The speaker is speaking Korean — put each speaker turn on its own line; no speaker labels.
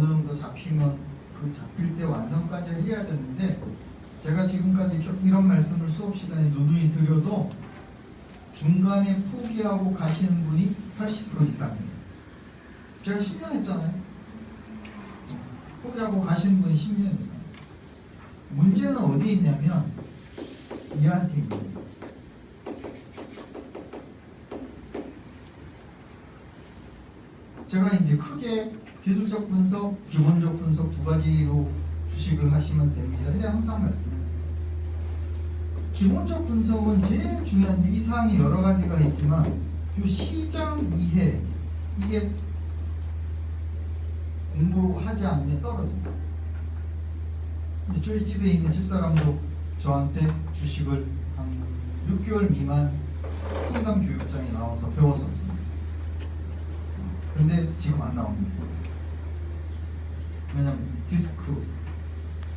어느 정도 잡히면 그 잡힐 때 완성까지 해야 되는데 제가 지금까지 겨- 이런 말씀을 수업 시간에 누누이 드려도 중간에 포기하고 가시는 분이 80% 이상이에요. 제가 10년 했잖아요. 포기하고 가시는 분이 10년 이상. 문제는 어디 있냐면 얘한테 있는 거예요. 제가 이제 크게 기술적 분석, 기본적 분석 두 가지로 주식을 하시면 됩니다. 이래 항상 말씀해요. 기본적 분석은 제일 중요한 게이 사항이 여러 가지가 있지만 이 시장 이해 이게 공부를 하지 않으면 떨어집니다. 근데 저희 집에 있는 집사람도 저한테 주식을 한 6개월 미만 상담 교육장에 나와서 배웠었습니다. 근데 지금 안 나옵니다. 왜냐면 디스크